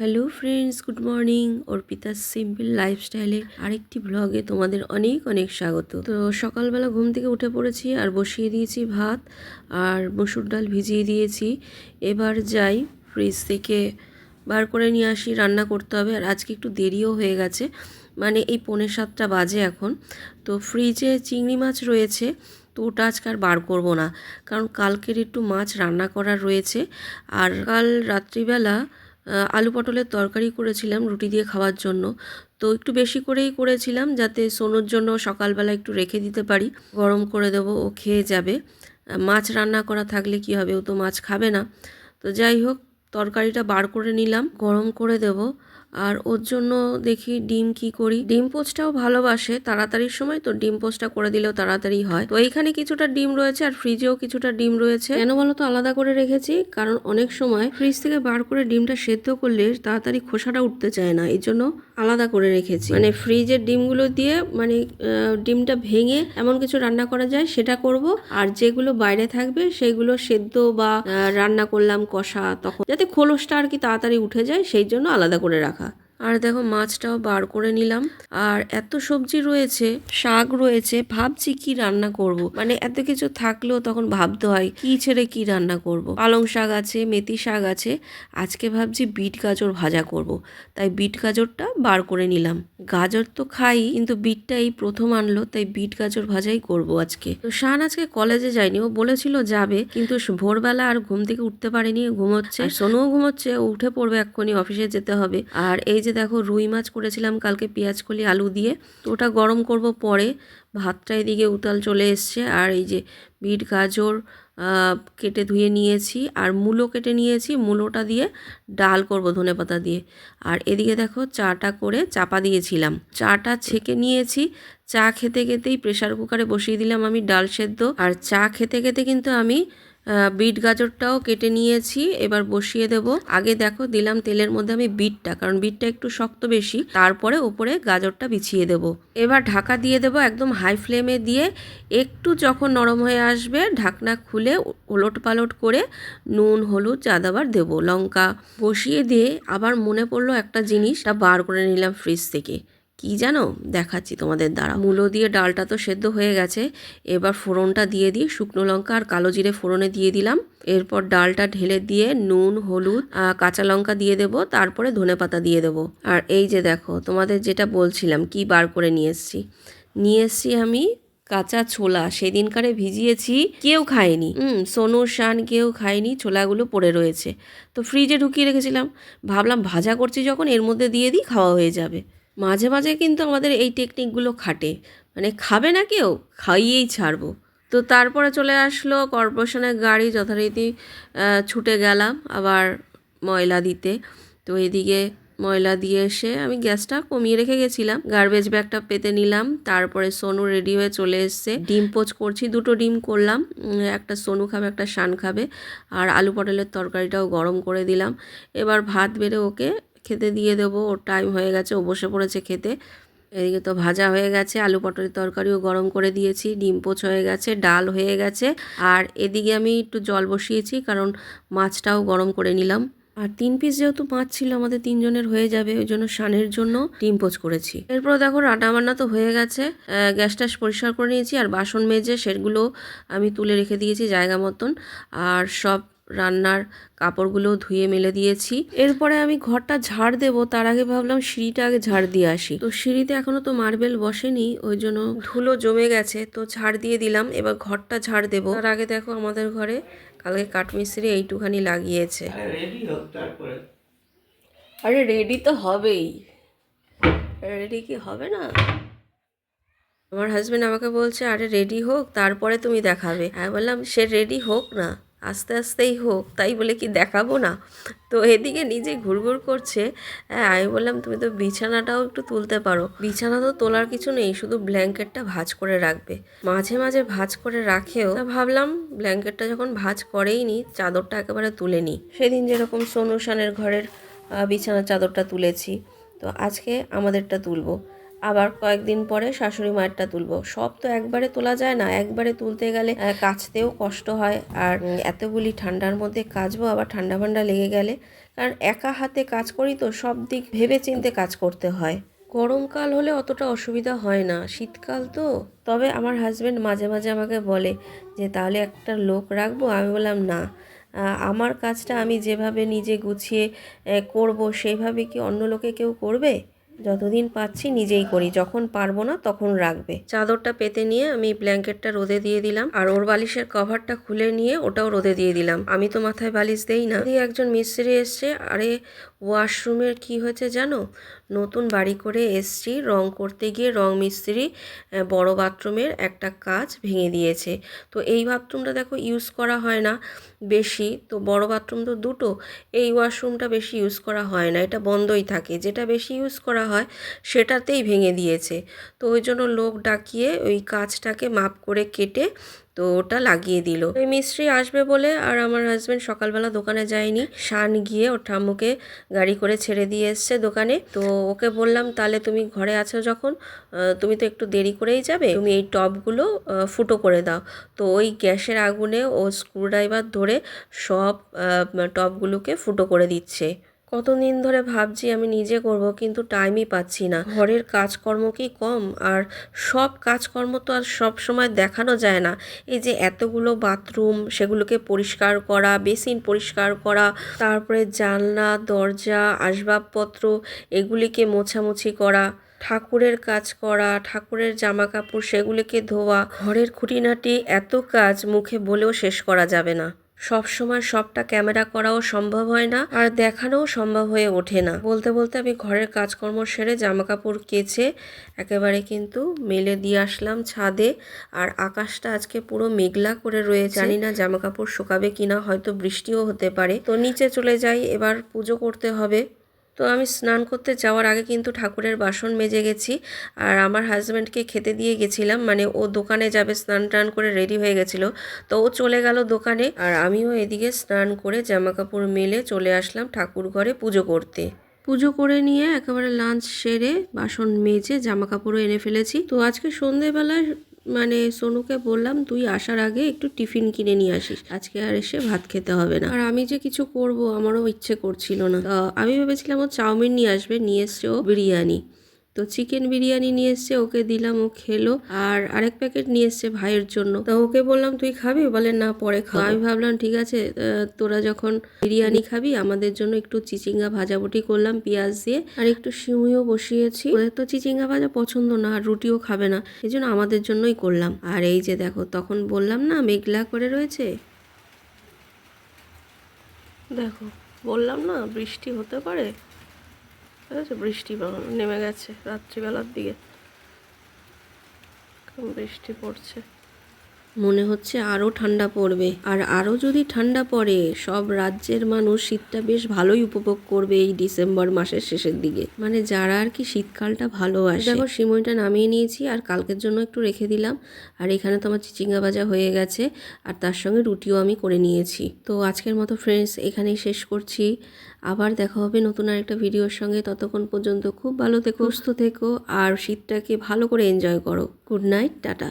Hello friends good morning Arpita simple লাইফস্টাইলে আরেকটি ব্লগে তোমাদের অনেক অনেক স্বাগত। তো সকালবেলা ঘুম থেকে উঠে পড়েছি আর বসিয়ে দিয়েছি ভাত আর মসুর ডাল ভিজিয়ে দিয়েছি। এবার যাই ফ্রিজ থেকে বার করে নিয়ে আসি, রান্না করতে হবে। আর আজকে একটু দেরিও হয়ে গেছে মানে এই পৌনে সাতটা বাজে এখন। তো ফ্রিজে চিংড়ি মাছ রয়েছে, তো ওটা আজকে আর বার করব না। কারণ কালকের একটু মাছ রান্না করার রয়েছে। আর কাল রাত্রিবেলা আলু পটলের তরকারি করেছিলাম রুটি দিয়ে খাওয়ার জন্য। তো একটু বেশি করেই করেছিলাম যাতে সোনোর জন্য সকালবেলা একটু রেখে দিতে পারি। গরম করে দেবো, ও খেয়ে যাবে। মাছ রান্না করা থাকলে কি হবে? ও তো মাছ খাবে না। তো যাই হোক, তরকারিটা বার করে নিলাম, গরম করে দেব। আর ওর জন্য দেখি ডিম কি করি। ডিম পোস্টটাও ভালোবাসে, তাড়াতাড়ির সময় তো ডিম পোস্টটা করে দিলেও তাড়াতাড়ি হয়। তো এইখানে কিছুটা ডিম রয়েছে আর ফ্রিজেও কিছুটা ডিম রয়েছে। কেন বলো তো আলাদা করে রেখেছি? কারণ অনেক সময় ফ্রিজ থেকে বার করে ডিমটা সেদ্ধ করলে তাড়াতাড়ি খোসাটা উঠতে চায় না। এই জন্য আলাদা করে রেখেছি। মানে ফ্রিজের ডিমগুলো দিয়ে মানে ডিমটা ভেঙে এমন কিছু রান্না করা যায়, সেটা করব। আর যেগুলো বাইরে থাকবে, সেগুলো সেদ্ধ বা রান্না করলাম কষা তখন। যাতে খোলসটা আর কি তাড়াতাড়ি উঠে যায়, সেই জন্য আলাদা করে রাখা। আর দেখো মাছটাও বার করে নিলাম আর এত সবজি রয়েছে, শাক রয়েছে, ভাবছি কি রান্না করব। মানে এত কিছু থাকলেও তখন ভাবতে হয়, কি ছেড়ে কি রান্না করব। পালং শাক আছে, মেথি শাক আছে, আজকে ভাবছি বিট গাজর ভাজা করব। তাই বিট গাজরটা বার করে নিলাম গাজর তো খাই, কিন্তু বিটটা এই প্রথম আনলো, তাই বিট গাজর ভাজাই করব আজকে তো শান আজকে কলেজে যায়নি, ও বলেছিল যাবে, কিন্তু ভোরবেলা আর ঘুম থেকে উঠতে পারেনি, ঘুমোচ্ছে সোনুও ঘুমোচ্ছে, ও উঠে পড়বে এক্ষুনি, অফিসে যেতে হবে আর এই যে দেখো রুই মাছ করেছিলাম কালকে পেঁয়াজ কলি, আলু দিয়ে। তো ওটা গরম করব পরে। ভাতটা এদিকে উতাল চলে এসছে। আর এই যে বিট, গাজর কেটে ধুয়ে নিয়েছি। আর মূলো কেটে নিয়েছি। মূলোটা দিয়ে ডাল করব ধনে পাতা দিয়ে। আর এদিকে দেখো চাটা করে চাপা দিয়েছিলাম। চাটা ছেঁকে নিয়েছি। চা খেতে খেতেই প্রেসার কুকারে বসিয়ে দিলাম আমি ডাল সেদ্ধ। আর চা খেতে খেতে কিন্তু আমি বিট গাজরটাও কেটে নিয়েছি, এবার বসিয়ে দেব। আগে দেখো দিলাম তেলের মধ্যে আমি বিটটা, কারণ বিটটা একটু শক্ত বেশি, তারপরে ওপরে গাজরটা বিছিয়ে দেব। এবার ঢাকা দিয়ে দেব একদম হাই ফ্লেমে দিয়ে, একটু যখন নরম হয়ে আসবে, ঢাকনা খুলে ওলট পালট করে নুন, হলুদ, চাঁদাবার দেব। লঙ্কা বসিয়ে দিয়ে আবার মনে পড়ল একটা জিনিসটা বার করে নিলাম ফ্রিজ থেকে। কি জানো? দেখাচ্ছি তোমাদের দ্বারা মূলো দিয়ে ডালটা তো সেদ্ধ হয়ে গেছে। এবার ফোড়নটা দিয়ে দিই। শুকনো লঙ্কা আর কালো জিরে ফোড়নে দিয়ে দিলাম। এরপর ডালটা ঢেলে দিয়ে নুন, হলুদ কাঁচা লঙ্কা দিয়ে দেব। তারপরে ধনেপাতা দিয়ে দেব। আর এই যে দেখো, তোমাদের যেটা বলছিলাম, কি বার করে নিয়ে এসছি। নিয়ে এসছি আমি কাঁচা ছোলা। সেদিনকারে ভিজিয়েছি, কেউ খায়নি। হুম, সোনু, শান কেউ খায়নি, ছোলাগুলো পড়ে রয়েছে। তো ফ্রিজে ঢুকিয়ে রেখেছিলাম। ভাবলাম ভাজা করছি যখন, এর মধ্যে দিয়ে দিই, খাওয়া হয়ে যাবে। মাঝে মাঝে কিন্তু আমাদের এই টেকনিকগুলো খাটে। মানে খাবে না কেউ, খাইয়েই ছাড়বো। তো তারপরে চলে আসলো কর্পোরেশনের গাড়ি, যথারীতি ছুটে গেলাম আবার ময়লা দিতে। তো এদিকে ময়লা দিয়ে এসে আমি গ্যাসটা কমিয়ে রেখে গেছিলাম। গার্বেজ ব্যাগটা পেতে নিলাম, তারপরে সোনু রেডি হয়ে চলে এসছে। ডিম পোচ করছি, দুটো ডিম করলাম। একটা সোনু খাবে, একটা শান খাবে। আর আলু পটলের তরকারিটাও গরম করে দিলাম। এবার ভাত বেড়ে ওকে খেতে দিয়ে দেবো, ওর টাইম হয়ে গেছে, ও বসে পড়েছে খেতে। এদিকে তো ভাজা হয়ে গেছে, আলু পটলের তরকারিও গরম করে দিয়েছি, ডিম পোচ হয়ে গেছে, ডাল হয়ে গেছে। আর এদিকে আমি একটু জল বসিয়েছি, কারণ মাছটাও গরম করে নিলাম। আর তিন পিস যেহেতু মাছ ছিল, আমাদের তিনজনের হয়ে যাবে, ওই জন্য শানের জন্য ডিম পোচ করেছি। এরপর দেখো রান্না বান্না তো হয়ে গেছে। গ্যাস ট্যাস পরিষ্কার করে নিয়েছি, আর বাসন মেজে সেগুলো আমি তুলে রেখে দিয়েছি জায়গা মতন। আর সব রান্নার কাপড়গুলো ধুয়ে মেলে দিয়েছি। এরপরে আমি ঘরটা ঝাড় দেবো তার আগে ভাবলাম সিঁড়িটা আগে ঝাড় দিয়ে আসি। তো সিঁড়িতে এখনও তো মার্বেল বসেনি ওই জন্য ধুলো জমে গেছে তো ঝাড় দিয়ে দিলাম এবার ঘরটা ঝাড় দেবো। তার আগে দেখো আমাদের ঘরে কালকে কাঠমিস্ত্রি এইটুখানি লাগিয়েছে। আরে রেডি তো হবেই। রেডি কি হবে না? আমার হাজব্যান্ড আমাকে বলছে আরে রেডি হোক তারপরে তুমি দেখাবে। আমি বললাম সে রেডি হোক না। আস্তে আস্তেই হোক, তাই বলে কি দেখাবো না? তো এদিকে নিজে ঘুরঘুর করছে। হ্যাঁ আমি বললাম, তুমি তো বিছানাটাও একটু তুলতে পারো। বিছানা তো তোলার কিছু নেই, শুধু ব্ল্যাঙ্কেটটা ভাঁজ করে রাখবে। মাঝে মাঝে ভাঁজ করে রাখেও ভাবলাম, ব্ল্যাঙ্কেটটা যখন ভাঁজ করেই নি, চাদরটা একেবারে তুলে নিই সেদিন যেরকম সোনুশানের ঘরের বিছানার চাদরটা তুলেছি, তো আজকে আমাদেরটা তুলবো। আবার কয়েকদিন পরে শাশুড়ি মায়েরটা তুলবো। সব তো একবারে তোলা যায় না, একবারে তুলতে গেলে কাচতেও কষ্ট হয়। আর এতগুলি ঠান্ডার মধ্যে কাচবো, আবার ঠান্ডা ফান্ডা লেগে গেলে। কারণ একা হাতে কাজ করি তো সব দিক ভেবে চিন্তে কাজ করতে হয়। গরমকাল হলে অতটা অসুবিধা হয় না। শীতকাল তো। তবে আমার হাজব্যান্ড মাঝে মাঝে আমাকে বলে যে, তাহলে একটা লোক রাখব? আমি বললাম, না। আমার কাজটা আমি যেভাবে নিজে গুছিয়ে করব সেইভাবে কি অন্য লোকে কেউ করবে? যতদিন পাচ্ছি নিজেই করি, যখন পারব না তখন রাখবে। চাদরটা পেতে নিয়ে আমি ব্ল্যাঙ্কেটটা রোদে দিয়ে দিলাম আর ওর বালিশের কভারটা খুলে নিয়ে ওটাও রোদে দিয়ে দিলাম। আমি তো মাথায় বালিশ দেই না। একজন মিস্ত্রি এসছে, আরে ওয়াশরুমের কি হয়েছে জানো? নতুন বাড়ি করে এসছি, রং করতে গিয়ে রং মিস্ত্রি বড় বাথরুমের একটা কাজ ভেঙে দিয়েছে। তো এই বাথরুমটা দেখো ইউজ করা হয় না বেশি, তো বড় বাথরুম তো দুটো, এই ওয়াশরুমটা বেশি ইউজ করা হয় না, এটা বন্ধই থাকে। যেটা বেশি ইউজ করা হয় সেটাতেই ভেঙে দিয়েছে। তো ওই জন্য লোক ডাকিয়ে ওই কাজটাকে মাপ করে কেটে তো ওটা লাগিয়ে দিল। ওই মিস্ত্রি আসবে বলে আর আমার হাজব্যান্ড সকালবেলা দোকানে যায়নি। শান গিয়ে ওর ঠাম্মুকে গাড়ি করে ছেড়ে দিয়ে এসছে দোকানে। তো ওকে বললাম তাহলে তুমি ঘরে আছো যখন তুমি তো একটু দেরি করেই যাবে। তুমি এই টবগুলো আহ, ফুটো করে দাও। তো ওই গ্যাসের আগুনে ও স্ক্রুড্রাইভার ধরে সব আহ, টবগুলোকে ফুটো করে দিচ্ছে। কতদিন ধরে ভাবছি আমি নিজে করব, কিন্তু টাইমই পাচ্ছি না। ঘরের কাজকর্ম কি কম? আর সব কাজকর্ম তো আর সব সময় দেখানো যায় না। এই যে এতগুলো বাথরুম সেগুলোকে পরিষ্কার করা বেসিন পরিষ্কার করা, তারপরে জানলা, দরজা, আসবাবপত্র, এগুলিকে মোছামুছি করা, ঠাকুরের কাজ করা, ঠাকুরের জামা কাপড় সেগুলিকে ধোয়া, ঘরের খুঁটিনাটি এত কাজ মুখে বলেও শেষ করা যাবে না। সব সময় সবটা ক্যামেরা করাও সম্ভব হয় না আর দেখানোও সম্ভব হয়ে ওঠে না। বলতে বলতে আমি ঘরের কাজকর্ম সেরে জামা কাপড় কেচে একেবারে কিন্তু মেলে দিয়ে আসলাম ছাদে আর আকাশটা আজকে পুরো মেঘলা করে রয়েছে। জানি না জামা কাপড় শুকাবে কিনা, হয়তো বৃষ্টিও হতে পারে। তো নিচে চলে যাই, এবার পুজো করতে হবে। তো আমি স্নান করতে যাওয়ার আগে কিন্তু ঠাকুরের বাসন মেজে গেছি আর আমার হাজব্যান্ডকে খেতে দিয়ে গেছিলাম। মানে ও দোকানে যাবে, স্নান টান করে রেডি হয়ে গেছিল। তো ও চলে গেল দোকানে আর আমিও এদিকে স্নান করে জামা কাপড় মেলে চলে আসলাম ঠাকুর ঘরে পুজো করতে। পুজো করে নিয়ে একেবারে লাঞ্চ সেরে বাসন মেজে জামা কাপড়ও এনে ফেলেছি। তো আজকে সন্ধেবেলায় মানে সোনুকে বললাম, তুই আসার আগে একটু টিফিন কিনে নিয়ে আসিস। আজকে আর এসে ভাত খেতে হবে না। আর আমি যে কিছু করব, আমারও ইচ্ছে করছিল না। আমি ভেবেছিলাম ও চাউমিন নিয়ে আসবে, নিয়ে এসছে ও বিরিয়ানি। তো চিকেন বিরিয়ানি নিয়ে এসছে ওকে দিলাম ও খেলো। আর আরেক প্যাকেট নিয়ে এসছে ভাইয়ের জন্য। তো ওকে বললাম তুই খাবি? বলে না পরে খাব। আমি ভাবলাম ঠিক আছে তোরা যখন বিরিয়ানি খাবি আমাদের জন্য একটু চিচিঙ্গা ভাজাভুটি করলাম পেঁয়াজ দিয়ে আর একটু সিমুইও বসিয়েছি। ওদের তো চিচিঙ্গা ভাজা পছন্দ না আর রুটিও খাবে না এই জন্য আমাদের জন্যই করলাম। আর এই যে দেখো তখন বললাম না মেঘলা করে রয়েছে। দেখো বললাম না বৃষ্টি হতে পারে। ঠিক আছে বৃষ্টি নেমে গেছে রাত্রিবেলার দিকে। বৃষ্টি পড়ছে। মনে হচ্ছে আরও ঠান্ডা পড়বে। আর আরও যদি ঠান্ডা পড়ে, সব রাজ্যের মানুষ শীতটা বেশ ভালোই উপভোগ করবে এই ডিসেম্বর মাসের শেষের দিকে। মানে যারা আর কি শীতকালটা ভালোবাসে দেখো, সিমইটা নামিয়ে নিয়েছি আর কালকের জন্য একটু রেখে দিলাম। আর এখানে তো আমার চিচিঙ্গা ভাজা হয়ে গেছে। আর তার সঙ্গে রুটিও আমি করে নিয়েছি। তো আজকের মতো ফ্রেন্ডস এখানেই শেষ করছি। আবার দেখা হবে নতুন আরেকটা ভিডিওর সঙ্গে। ততক্ষণ পর্যন্ত খুব ভালো থেকো, সুস্থ থেকো, আর শীতটাকে ভালো করে এনজয় করো। Good night tata.